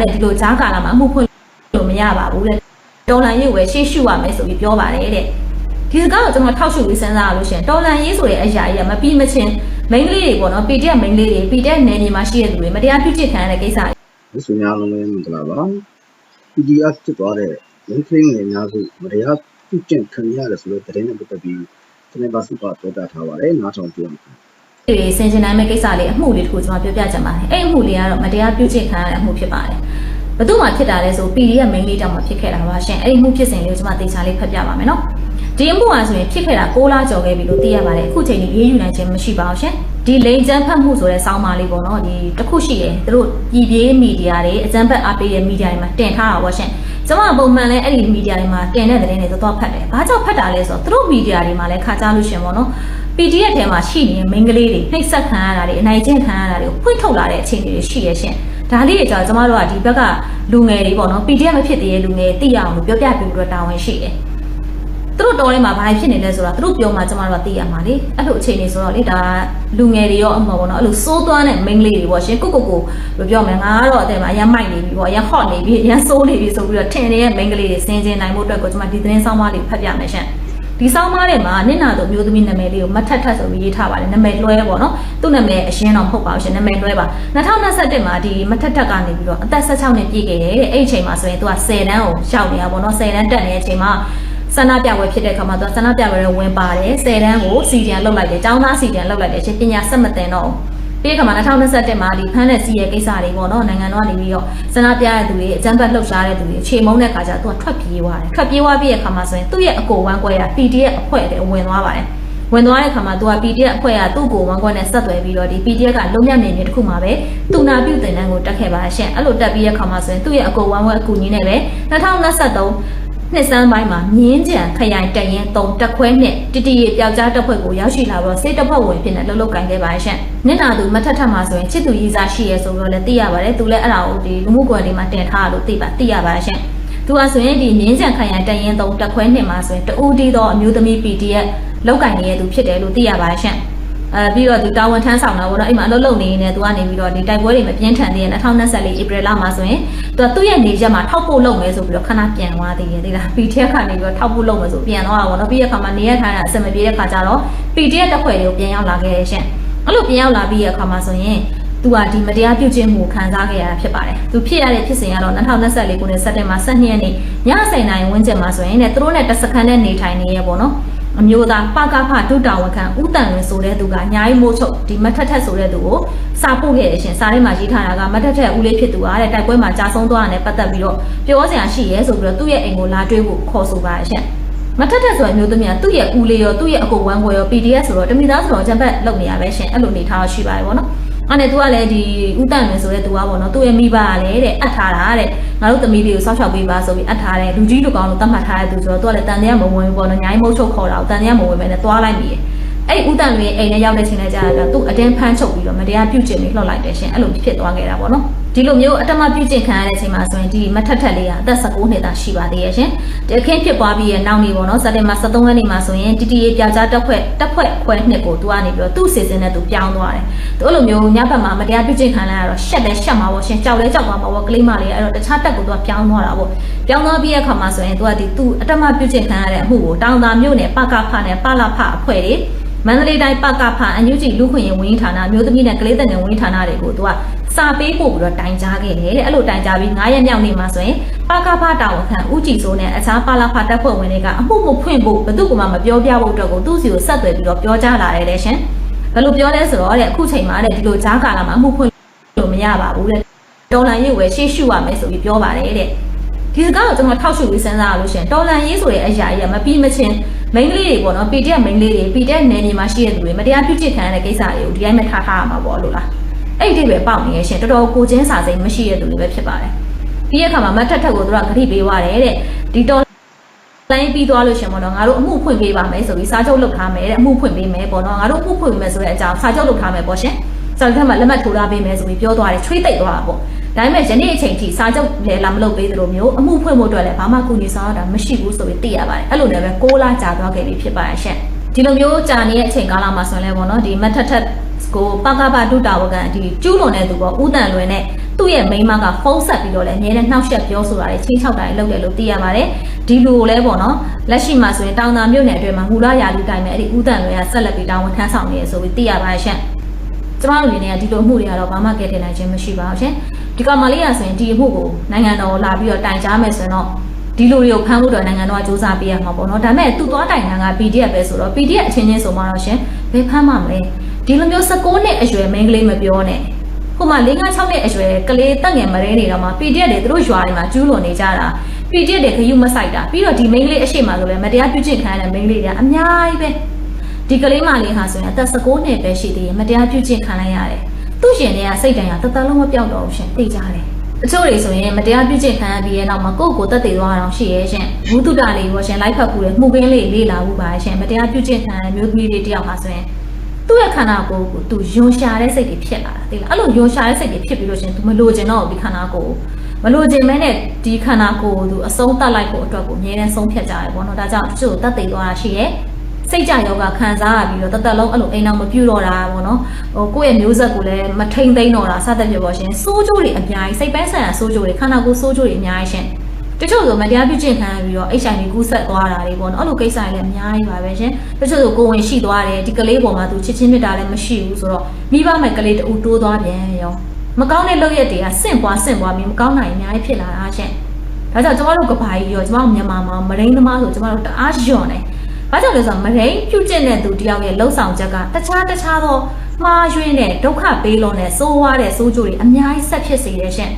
တဲ့ဒီလိုဂျားကာလာမှာအမှုဖွင့်လို့မရပါဘူးတဲ့တော်လန်ရေးဝယ်ရှေ့ရှုရမယ်ဆိုပြီးပြောပါတယ်တဲ့ဒီစကားကိုကျွန်တော်ထောက်ရှုပြီးစဉ်းစားရလို့ရှရင်တော်လန်ရေးဆိုတဲ့အရာကြီးကမပြီးမချင်းမိန်းကလေးတွေပေါ့နော် PDF မိန်းကလေးတွေ PDF နယ်မြေမှာရှိတဲ့သူတွေမတရားပြုကျင့်ခံရတဲ့ကိစ္စတွေဒီဆိုများလုံးလည်းမင်္ဂလာပါ PDF ဖြစ်သွားတဲ့လင်းခင်းငယ်များစုမတရားပြုကျင့်ခံရတယ်ဆိုတဲ့သတင်းနဲ့ပတ်သက်ပြီးကျွန်တော်ပါစုပါပြောပြထားပါတယ်နားထောင်ကြည့်အောင် ဒီစင်ကျင်နိုင်မဲ့ကိစ္စလေးအမှုလေးတစ်ခုကျွန်တော်ပြောပြချင်ပါတယ်အဲ့အမှုလေးကတော့မတရားပြုကျင့်ခံရတဲ့အမှုဖြစ်ပါတယ်ဘယ်သူမှဖြစ်တာလဲဆို PDF မိန်းကလေးတောင်မှဖြစ်ခဲ့တာပါရှင်အဲ့ဒီမှုဖြစ်စဉ်လေးကိုကျွန်မသေချာလေးဖတ်ပြပါမယ်နော်ဒီအမှုဟာဆိုရင်ဖြစ်ခဲ့တာ6လကျော်ခဲ့ပြီလို့သိရပါတယ်အခုချိန်ကြီးရေးယူနိုင်ခြင်းမရှိပါဘူးရှင်ဒီလိန်ကျန်းဖတ်မှုဆိုတဲ့စောင်းပါလေးပေါ့နော်ဒီတစ်ခုရှိတယ်သူတို့ပြည်ပြေးမီဒီယာတွေအကျန်းဖတ်အားပေးတဲ့မီဒီယာတွေမှာတင်ထားတာပါရှင်ကျွန်မပုံမှန်လဲအဲ့ဒီမီဒီယာတွေမှာတင်တဲ့သတင်းတွေသွားသွားဖတ်တယ်ဘာကြောင့်ဖတ်တာလဲဆိုတော့သူတို့မီဒီယာတွေမှာလည်းခါကြလို့ရှင်ပေါ့နော် PDF ထဲမှာရှိနေတဲ့မိန်းကလေးတွေနှိပ်စက်ခံရတာတွေအနိုင်ကျင့်ခံရတာတွေကိုဖွင့်ထုတ်လာတဲ့အခြေအနေတွေရှိရရှင်ဒါလေးတွေကြောင့်ကျမတို့ကဒီဘက်ကလူငယ်တွေပေါ့နော် PDF မဖြစ်သေးတဲ့လူငယ်သိရအောင်လို့ပြောပြပေးပြီးတော့တာဝန်ရှိတယ်သူတို့တော်ထဲမှာဘာဖြစ်နေလဲဆိုတာသူတို့ပြောမှကျမတို့ကသိရမှာလေအဲ့လိုအခြေအနေဆိုတော့လေဒါလူငယ်တွေရောအမှောပေါ့နော်အဲ့လိုစိုးသွားတဲ့မိန်းကလေးတွေပေါ့ရှင်ကိုကိုကိုဘယ်လိုပြောမလဲငါကတော့အတဲ့မှာအရင်မိုက်နေပြီပေါ့အရင်ဟော့နေပြီအရင်စိုးနေပြီဆိုပြီးတော့ထင်နေတဲ့မိန်းကလေးတွေစင်ကျင်နိုင်ဖို့အတွက်ကိုကျမဒီသတင်းဆောင်မလေးဖတ်ပြမယ်ရှင် ဒီဆောင်းပါးထဲမှာနင့်နာတို့မျိုးသမီးနာမည်လေးကိုမတ်ထက်ထက်ဆိုပြီးရေးထားပါတယ်နာမည်လွှဲပေါ့နော်သူ့နာမည်အရင်တော့မဟုတ်ပါဘူးရှင်နာမည်လွှဲပါ2021မှာဒီမတ်ထက်ထက်ကနေပြီးတော့အသက်16နှစ်ပြည့်ခဲ့တယ်တဲ့အဲ့ဒီအချိန်မှာဆိုရင်သူက10တန်းကိုရောက်နေတာပေါ့နော်10တန်းတက်နေတဲ့အချိန်မှာဆန္ဒပြပွဲဖြစ်တဲ့အခါမှာသူကဆန္ဒပြပွဲတွေဝင်ပါတယ်10တန်းကိုစီဒီယန်လောက်လိုက်တယ်ចောင်းသားစီဒီယန်လောက်လိုက်တယ်ရှင်ပညာဆက်မတင်တော့ဘူး ပြီးတဲ့အခါမှာ2021မှာဒီဖမ်းတဲ့စီးရဲ့ကိစ္စတွေပေါ့နော်နိုင်ငံတော်ကနေပြီးတော့စနာပြရတဲ့သူတွေအကြမ်းဖက်လှုပ်ရှားတဲ့သူတွေခြေမုံတဲ့ခါကျတော့သူကထွက်ပြေးသွားတယ်ထွက်ပြေးသွားပြီးတဲ့အခါမှာဆိုရင်သူ့ရဲ့အကိုဝမ်းကွဲတာ PDF အဖွဲ့တွေဝင်သွားပါတယ်ဝင်သွားတဲ့အခါမှာသူက PDF အဖွဲ့ကသူ့ကိုဝမ်းကွဲနဲ့ဆက်သွယ်ပြီးတော့ဒီ PDF ကလုံးမြတ်နေနေတစ်ခုမှာပဲတူနာပြုတ်တင်တန်းကိုတက်ခဲ့ပါရှင့်အဲ့လိုတက်ပြီးတဲ့အခါမှာဆိုရင်သူ့ရဲ့အကိုဝမ်းကွဲအကူကြီးနဲ့ပဲ2023 နှစ်စမ်းပိုင်းမှာမြင်းကြံခရိုင်တရင်3တက်ခွဲနဲ့တတီရီပျောက်ကြားတပ်ဖွဲ့ကိုရောက်ရှိလာတော့စစ်တပ်ဖွဲ့ဝင်ဖြစ်နေလှုပ်လှုပ်ကန်ခဲ့ပါရှင့်။နင့်နာသူမထက်ထက်မှာဆိုရင်ချစ်သူရေးစားရှိရဲဆိုတော့လည်းသိရပါတယ်။သူလည်းအဲ့ဒါကိုဒီလူမှုကွန်ရက်တွေမှာတင်ထားလို့သိပါသိရပါရှင့်။သူကဆိုရင်ဒီမြင်းကြံခရိုင်တရင်3တက်ခွဲနှစ်မှာဆိုရင်တူတီသောအမျိုးသမီး PDF လောက်ကန်နေတဲ့သူဖြစ်တယ်လို့သိရပါရှင့်။ အဲပြီးတော့ဒီတာဝန်ထမ်းဆောင်တာပေါ့နော်အဲ့မှာအလုပ်လုပ်နေနေသူကနေပြီးတော့ဒီတိုက်ပွဲတွေမပြင်းထန်သေးတဲ့2024ဧပြီလမှာဆိုရင်သူကသူ့ရဲ့နေချက်မှာထောက်ဖို့လုပ်မယ်ဆိုပြီးတော့ခဏပြန်သွားသေးတယ်သိလား PDF ကနေပြီးတော့ထောက်ဖို့လုပ်မယ်ဆိုပြန်သွားတာပေါ့နော်ပြီးတဲ့အခါမှာနေရထိုင်တာအဆင်မပြေတဲ့အခါကျတော့ PDF တက်ဖွဲ့တွေကိုပြန်ရောက်လာခဲ့ရရှင်အဲ့လိုပြန်ရောက်လာပြီးတဲ့အခါမှာဆိုရင်သူကဒီမတရားပြုတ်ခြင်းမှုခံစားခဲ့ရတာဖြစ်ပါတယ်။သူဖြစ်ရတဲ့ဖြစ်စဉ်ကတော့2024ခုနှစ်စက်တင်ဘာ12ရက်နေ့ည7:00နာရီဝန်းကျင်မှာဆိုရင်ねသူတို့နဲ့တစ်စက္ကန့်နဲ့နေထိုင်နေရပေါ့နော်။ အမျိုးသားပကဖဒုတာဝန်ခံဦးတန်လွင်ဆိုတဲ့သူကညာရီမိုးချုပ်ဒီမထက်ထက်ဆိုတဲ့သူကိုစာပို့ခဲ့ရရှင်စာထဲမှာရေးထားတာကမထက်ထက်ဦးလေးဖြစ်သူကတဲ့တိုက်ပွဲမှာကြာဆုံးသွားတာနဲ့ပတ်သက်ပြီးတော့ပြောစရာရှိရဲဆိုပြီးတော့သူ့ရဲ့အိမ်ကိုလာတွေးဖို့ခေါ်ဆိုပါရှင်မထက်ထက်ဆိုတဲ့မျိုးသမီးကသူ့ရဲ့ဦးလေးရောသူ့ရဲ့အကိုဝမ်းခွဲရော PDF ဆိုတော့တမိသားဆိုတော့ဂျမ်ဘတ်လုပ်နေရပဲရှင်အဲ့လိုနေထားရှိပါတယ်ဗောနော် အဲ့နဲ့သူကလည်းဒီဥတန့်မယ်ဆိုတဲ့သူကပေါ့နော်သူ့ရဲ့မိဘကလည်းတဲ့အပ်ထားတာတဲ့ငါတို့သမီးလေးကိုစောက်ရှောက်ပေးပါဆိုပြီးအပ်ထားတယ်လူကြီးလူကောင်းလို့တတ်မှတ်ထားတဲ့သူဆိုတော့သူကလည်းတန်တရားမဝင်ဘူးပေါ့နော်ညာကြီးမုတ်ချုပ်ခေါ်တာကိုတန်တရားမဝင်ပဲနဲ့သွားလိုက်ပြီးတယ်အဲ့ဥတန့်လွင်အိမ်ထဲရောက်တဲ့ချိန်နဲ့ကြာတာသူ့အတင်းဖမ်းချုပ်ပြီးတော့မတရားပြုတ်ကျင်ပြီးလှော့လိုက်တယ်ရှင်အဲ့လိုဖြစ်သွားခဲ့တာပေါ့နော် ဒီလိုမျိုးအတမပြုတ်ကျင်ခံရတဲ့အချိန်မှာဆိုရင်ဒီမထက်ထက်လေးကအသက်19နှစ်သားရှိပါသေးရဲ့ရှင်တခင်းဖြစ်ပွားပြီးရဲ့နောက်နေ့ပေါ့နော်စက်တင်ဘာ23ရက်နေ့မှာဆိုရင်တီတီရေပြောက်ကြားတက်ဖွဲ့တက်ဖွဲ့ခွဲနှစ်ကိုသူကနေပြီးတော့သူ့စီစဉ်နဲ့သူပြောင်းသွားတယ်သူအဲ့လိုမျိုးညဘက်မှာမတရားပြုတ်ကျင်ခံလာရတော့ရှက်လဲရှက်မှာပေါ့ရှင်ကြောက်လဲကြောက်မှာပေါ့ကလေးမလေးအဲ့တော့တခြားတက်ကိုသူကပြောင်းသွားတာပေါ့ပြောင်းသွားပြီးရဲ့အခါမှာဆိုရင်သူကဒီသူ့အတမပြုတ်ကျင်ခံရတဲ့အမှုကိုတောင်သာမြို့နယ်ပကဖနဲ့ပလဖအဖွဲ့တွေမန္တလေးတိုင်းပကဖအန်ယူဂျီလူခွင့်ရင်ဝင်းဌာနမျိုးသမီးနဲ့ကလေးတဲ့နယ်ဝင်းဌာနတွေကိုသူက စာပေးပို့ပြီးတော့တိုင်ကြားခဲ့တယ်တဲ့အဲ့လိုတိုင်ကြားပြီး9ရက်မြောက်နေ့မှာဆိုရင်ပကဖတာဝန်ခံဦးကြည်စိုးနဲ့အခြားပလဖတပ်ဖွဲ့ဝင်တွေကအမှုမဖွင့်ဖို့ဘသူကမှမပြောပြဖို့အတွက်ကိုသူ့စီကိုဆက်သွယ်ပြီးတော့ပြောကြားလာတယ်တဲ့ရှင်ဘယ်လိုပြောလဲဆိုတော့တဲ့အခုချိန်မှာတဲ့ဒီလိုဂျားကာလာမှာအမှုဖွင့်လို့မရပါဘူးတဲ့တော်လန်ရေးဝယ်ရှေ့ရှုရမယ်ဆိုပြီးပြောပါတယ်တဲ့ဒီစကားကိုကျွန်တော်ထောက်ရှုပြီးစဉ်းစားရလို့ရှင်တော်လန်ရေးဆိုတဲ့အရာကြီးကမပြီးမချင်းမိန်းကလေးတွေပေါ့နော် PDF မိန်းကလေးတွေ PDF နယ်မြေမှာရှိတဲ့သူတွေမတရားပြုကျင့်ခံရတဲ့ကိစ္စတွေကိုဒီတိုင်းပဲထားထားရမှာပေါ့လို့လား အဲ့ဒီတွေပဲပေါက်နေရရှင်တော်တော်ကိုချင်းစာစိမ်မရှိတဲ့သူတွေပဲဖြစ်ပါတယ်ပြီးတဲ့အခါမှာမတ်ထက်ထက်ကိုသူကဂရိပေးသွားတယ်တဲ့ဒီတော်လိုင်းပြီးသွားလို့ရှင်ပေါ့နော်ငါတို့အမှုဖွင့်ပေးပါမယ်ဆိုပြီးစာချုပ်လုပ်ထားမယ်တဲ့အမှုဖွင့်ပေးမယ်ပေါ့နော်ငါတို့အမှုဖွင့်ပေးမယ်ဆိုတဲ့အကြောင်းစာချုပ်လုပ်ထားမယ်ပေါ့ရှင်စာချုပ်မှာလက်မှတ်ထိုးထားပေးမယ်ဆိုပြီးပြောသွားတယ်ချွေးသိပ်သွားတာပေါ့ဒါပေမဲ့ယနေ့အချိန်ထိစာချုပ်လည်းလာမလုပ်ပေးသလိုမျိုးအမှုဖွင့်ဖို့အတွက်လည်းဘာမှကူညီဆောင်ရတာမရှိဘူးဆိုပြီးသိရပါတယ်အဲ့လိုလည်းပဲ6လကြာသွားခဲ့ပြီဖြစ်ပါရဲ့ရှင်ဒီလိုမျိုးကြာနေတဲ့အချိန်ကာလမှာဆိုရင်လည်းပေါ့နော်ဒီမတ်ထက်ထက် ကိုပကပဒုတာဝကန်ဒီကျူးလွန်တဲ့သူပေါ့ဦးတန်လွင်နဲ့သူ့ရဲ့မိန်းမကဖုန်းဆက်ပြီးတော့လည်းအများနဲ့နှောက်ယှက်ပြောဆိုတာတွေချင်းချောက်တာတွေလုပ်တယ်လို့သိရပါတယ်ဒီလူကိုလည်းပေါ့နော်လက်ရှိမှာဆိုရင်တောင်သာမြို့နယ်အတွင်းမှာမူလရာလူတိုင်းနဲ့အဲ့ဒီဦးတန်လွင်ကဆက်လက်ပြီးတာဝန်ထမ်းဆောင်နေရဆိုပြီးသိရပါတယ်ရှင်ကျမတို့အနေနဲ့ကဒီလိုအမှုတွေကတော့ဘာမှကဲတင်နိုင်ခြင်းမရှိပါဘူးရှင်ဒီကောင်မလေးကဆိုရင်ဒီအမှုကိုနိုင်ငံတော်ကိုလာပြီးတော့တိုင်ကြားမယ်ဆိုရင်တော့ဒီလိုတွေကိုဖမ်းဖို့တော့နိုင်ငံတော်ကစူးစမ်းပေးရမှာပေါ့နော်ဒါပေမဲ့သူသွားတိုင်တာက PDF ပဲဆိုတော့ PDF အချင်းချင်းဆိုမှတော့ရှင်ဘယ်ဖမ်းမှမလဲ ဒီလိုမျိုး16နှစ်အရွယ်မိန်းကလေးမပြောနဲ့ဟိုမှာ၄၅6နှစ်အရွယ်ကလေးတက်ငယ်မရဲနေတော့မှ PDF တွေသူတို့ရွာတွေမှာကျူးလွန်နေကြတာ PDF တွေခယူမဆိုင်တာပြီးတော့ဒီမိန်းကလေးအရှိမဆိုလဲမတရားပြုကျင့်ခံရတဲ့မိန်းကလေးတွေကအများကြီးပဲဒီကလေးမလေးဟာဆိုရင်အသက်16နှစ်ပဲရှိသေးတယ်မတရားပြုကျင့်ခံလိုက်ရတယ်သူ့ရှင်တွေကစိတ်တန်ရတသက်လုံးမပြောက်တော့ဘူးရှင်သိကြတယ်အချို့တွေဆိုရင်မတရားပြုကျင့်ခံရပြီးရဲ့နောက်မှာကိုယ့်ကိုယ်တက်သေးသွားအောင်ရှိရဲ့ရှင်ဘူးတုတလေးကိုရှင်လိုက်ဖက်ကူတယ်မှုကင်းလေးလေးလာဘူးပါရှင်မတရားပြုကျင့်ခံရတဲ့မျိုးသမီးလေးတယောက်ဟာဆိုရင် သူ့ရဲ့ခန္ဓာကိုယ်ကိုသူယွန်ရှာတဲ့စိတ်တွေဖြစ်လာတာသိလားအဲ့လိုယွန်ရှာတဲ့စိတ်တွေဖြစ်ပြီးလို့ရှင်သူမလိုချင်တော့ဘူးဒီခန္ဓာကိုယ်ကိုမလိုချင်မဲနဲ့ဒီခန္ဓာကိုယ်ကိုသူအဆုံးတတ်လိုက်ဖို့အတွက်ကိုအမြဲတမ်းဆုံးဖြတ်ကြရပေါ့နော်ဒါကြောင့်တချို့တတ်သိသွားတာရှိရဲ့စိတ်ကြယောဂခံစားရပြီးတော့တသက်လုံးအဲ့လိုအိမ်အောင်မပြူတော့တာပေါ့နော်ဟိုကိုယ့်ရဲ့မျိုးဆက်ကိုလည်းမထိန်သိမ်းတော့တာစသဖြင့်ပေါ့ရှင်စိုးကျိုးတွေအများကြီးစိတ်ပိုင်းဆိုင်ရာစိုးကျိုးတွေခန္ဓာကိုယ်စိုးကျိုးတွေအများကြီးရှင် တချို့ဆိုမတရားပြုကျင့်ခံရပြီးတော့ HIV ကူးဆက်သွားတာတွေပေါ့နော်အဲ့လိုကိစ္စတွေလည်းအများကြီးပါပဲရှင်တချို့ဆိုကိုယ်ဝင်ရှိသွားတယ်ဒီကလေးပေါ်မှာသူချစ်ချင်းမြတ်တာလည်းမရှိဘူးဆိုတော့မိဘမဲ့ကလေးတူတိုးသွားပြန်ရောမကောင်းတဲ့လုပ်ရက်တွေကဆင့်ပွားဆင့်ပွားပြီးမကောင်းနိုင်အများကြီးဖြစ်လာတာရှင်ဒါကြောင့်ကျမတို့ကဘာကြီးရောကျမတို့မြန်မာမှာမရင်းသမားဆိုကျမတို့တအားယွန်တယ်ဘာကြောင့်လဲဆိုတော့မရင်းပြုတ်ကျင့်တဲ့သူတယောက်ရဲ့လှုပ်ဆောင်ချက်ကတခြားတခြားသောမှားယွင်းတဲ့ဒုက္ခပေးလုံးတဲ့စိုးဝါးတဲ့စိုးကြိုးတွေအများကြီးဆက်ဖြစ်စေတယ်ရှင်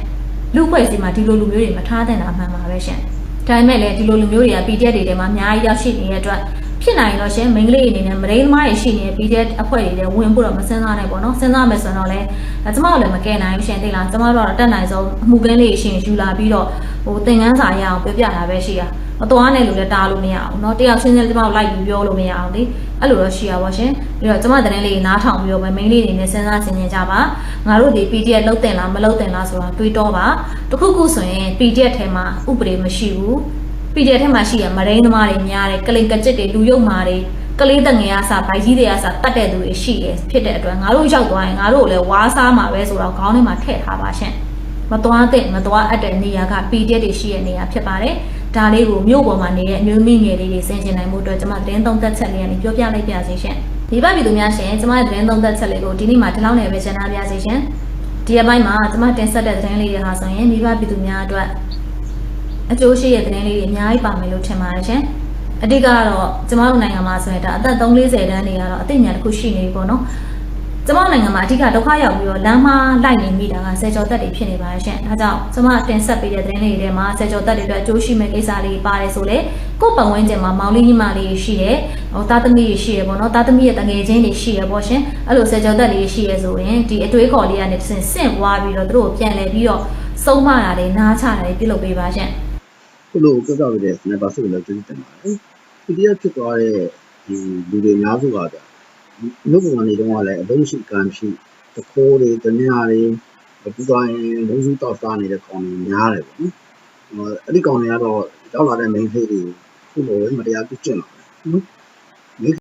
လူ့ဖွဲ့စည်းမှာဒီလိုလူမျိုးတွေမထားတဲ့တာမှန်ပါပဲရှင်ဒါပေမဲ့လည်းဒီလိုလူမျိုးတွေက PDF တွေထဲမှာအများကြီးရောက်ရှိနေတဲ့အတွက် ဖြစ်နိုင်လို့ရှင်မိန်းကလေးအနေနဲ့မရင်းသမားတွေရှိနေတဲ့ PDF အဖွဲ့တွေလည်းဝင်ဖို့တော့မစင်စားနိုင်ပေါ့နော်စဉ်းစားမယ်ဆိုတော့လည်းဒါကျမတို့လည်းမကဲနိုင်ဘူးရှင်သိလားကျမတို့ကတော့တက်နိုင်ဆုံးအမှုကင်းလေးရှင်ယူလာပြီးတော့ဟိုသင်ခန်းစာရအောင်ပြောပြတာပဲရှိရမတော်နဲ့လို့လည်းတားလို့မရအောင်เนาะတယောက်ချင်းချင်းကျမတို့လိုက်ပြီးပြောလို့မရအောင်လေအဲ့လိုတော့ရှိရပါရှင်ပြီးတော့ကျမတရင်လေးနားထောင်ပြီးတော့မိန်းလေးတွေနဲ့စဉ်းစားဆင်ခြင်ကြပါငါတို့ဒီ PDF လုတ်တင်လားမလုတ်တင်လားဆိုတာတွေးတော့ပါတခုခုဆိုရင် PDF ထဲမှာဥပဒေမရှိဘူး PDF ထဲမှာရှိရမရင်းသမားတွေများတယ်ကလိန်ကကြစ်တွေလူရုပ်မာတွေကလေးတငယ်အစားဗိုက်ကြီးတွေအစားတတ်တဲ့သူတွေရှိတယ်ဖြစ်တဲ့အတွက်ငါတို့ရောက်သွားရင်ငါတို့ကိုလည်းဝါးစားမှာပဲဆိုတော့ခေါင်းထဲမှာထည့်ထားပါရှင်မသွားတဲ့မသွားအပ်တဲ့နေရာက PDF တွေရှိတဲ့နေရာဖြစ်ပါတယ်ဒါလေးကိုမြို့ပေါ်မှာနေတဲ့အမျိုးသမီးငယ်လေးတွေဆင်ခြင်နိုင်မှုအတွက်ကျွန်မသတင်းသုံးသက်ချက်လေးကနေပြောပြလိုက်ပါစီရှင်ဒီပတ်ပြည်သူများရှင်ကျွန်မရဲ့သတင်းသုံးသက်ချက်လေးကိုဒီနေ့မှာဒီလောက်နဲ့ပဲရှင်းပြပါစီရှင်ဒီအပိုင်းမှာကျွန်မတင်ဆက်တဲ့သတင်းလေးတွေဟာဆိုရင်မိဘပြည်သူများအတွက် အကျိုးရှိတဲ့သတင်းလေးတွေအများကြီးပါမယ်လို့ထင်ပါတယ်ရှင်အတိတ်ကတော့ကျမတို့နိုင်ငံမှာဆိုရင်ဒါအသက်340တန်းတွေကတော့အသိဉာဏ်တစ်ခုရှိနေပြီပေါ့နော်ကျမတို့နိုင်ငံမှာအဓိကဒုက္ခရောက်ပြီးတော့လမ်းမလိုက်နေမိတာကဆယ်ကျော်သက်တွေဖြစ်နေပါတယ်ရှင်။ဒါကြောင့်ကျမတင်ဆက်ပေးတဲ့သတင်းလေးတွေထဲမှာဆယ်ကျော်သက်တွေအတွက်အကျိုးရှိမဲ့ကိစ္စလေးပါတယ်ဆိုလေကိုယ့်ပတ်ဝန်းကျင်မှာမောင်လေးညီမလေးရှိတယ်။ဟိုသားသမီးတွေရှိရပေါ့နော်။သားသမီးရဲ့တငယ်ချင်းတွေရှိရပေါ့ရှင်။အဲ့လိုဆယ်ကျော်သက်လေးရှိရဆိုရင်ဒီအတွေးခေါ်လေးကနေတစ်ဆင့်ဆင့်ပွားပြီးတော့သူတို့ကိုပြန်လဲပြီးတော့စုံမတာတွေနားချတာတွေပြုလုပ်ပေးပါရှင်။ ခုလိုပြပြပေးတဲ့စနေပါစုကိုလည်းကျေးဇူးတင်ပါတယ်။ PDF ဖြစ်သွားတဲ့ဒီလူတွေများစုကကြာမြို့ပေါ်နေတော့လည်းအလုံးရှိကံရှိတခိုးတွေတ냐တွေပူသွားရင်လုံးစုတောက်စားနေတဲ့ကောင်တွေများတယ်ပေါ့နော်။အဲ့ဒီကောင်တွေကတော့ရောက်လာတဲ့ main face တွေကိုခုလိုမတရားပြုကျင့်လာတယ်နော်